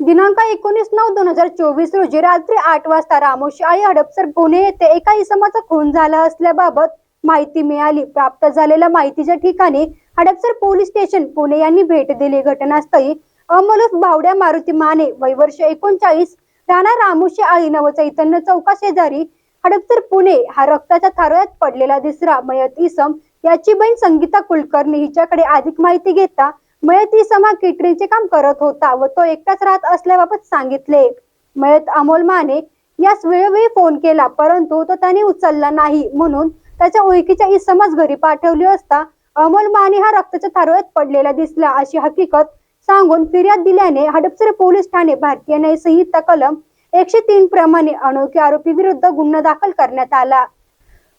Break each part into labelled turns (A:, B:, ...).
A: दिनांक एकोणीस नऊ दोन हजार चोवीस रोजी रात्री आठ वाजता रामोशी आई हडपसर पुणे येथे एका इसमाचा खून झाला असल्याबाबत माहिती मिळाली. प्राप्त झालेल्या माहितीच्या ठिकाणी हडपसर पोलीस स्टेशन पुणे यांनी भेट दिली. घटनास्थळी अमोलफ बावड्या मारुती माने वय वर्ष एकोणचाळीस राणा रामोशी आई नवचैतन्य चौका शेजारी हडपसर पुणे हा रक्ताच्या थारोळ्यात पडलेला दिसरा मयत इसम याची बहीण संगीता कुलकर्णी हिच्याकडे अधिक माहिती घेता मयत समा केटरिंगचे काम करत होता व तो एकटाच राहत असल्याबाबत सांगितले. मयत अमोल माने यास वेळोवेळी फोन केला परंतु तो त्याने उचलला नाही. म्हणून त्याच्या ओळखीच्या इसमास घरी पाठवली असता अमोल माने हा रक्ताच्या थारोळ्यात पडलेला दिसला. अशी हकीकत सांगून फिर्याद दिल्याने हडपसर पोलीस ठाणे भारतीय न्याय संहिता कलम एकशे तीन प्रमाणे अनोळखी आरोपी विरुद्ध गुन्हा दाखल करण्यात आला.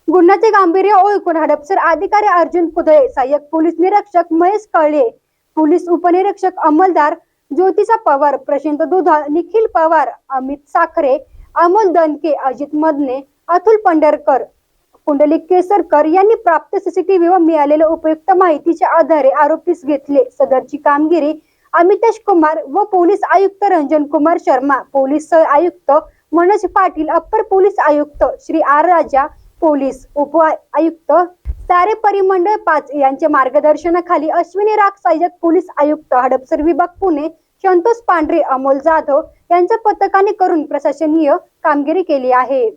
A: गुन्ह्याचे गांभीर्य ओळखून हडपसर अधिकारी अर्जुन कुदळे सहाय्यक पोलीस निरीक्षक महेश कळे पोलीस उपनिरीक्षक अंमलदार ज्योतिषा पवार प्रशांत दुधाळ निखिल पवार अमित साखरे अमोल दनके अजित मदने अतुल पंढरकर पुंडलिक केसरकर यांनी प्राप्त सीसीटीव्ही व मिळालेल्या उपयुक्त माहितीच्या आधारे आरोपीस घेतले. सदरची कामगिरी अमितेश कुमार व पोलीस आयुक्त रंजन कुमार शर्मा पोलीस सह आयुक्त मनोज पाटील अप्पर पोलीस आयुक्त श्री आर राजा पोलीस उप आयुक्त सारे परिमंडळ पाच यांच्या मार्गदर्शनाखाली अश्विनी राग सहाय्यक पोलीस आयुक्त हडपसर विभाग पुणे संतोष पांढरे अमोल जाधव यांच्या पथकाने करून प्रशासनीय कामगिरी केली आहे.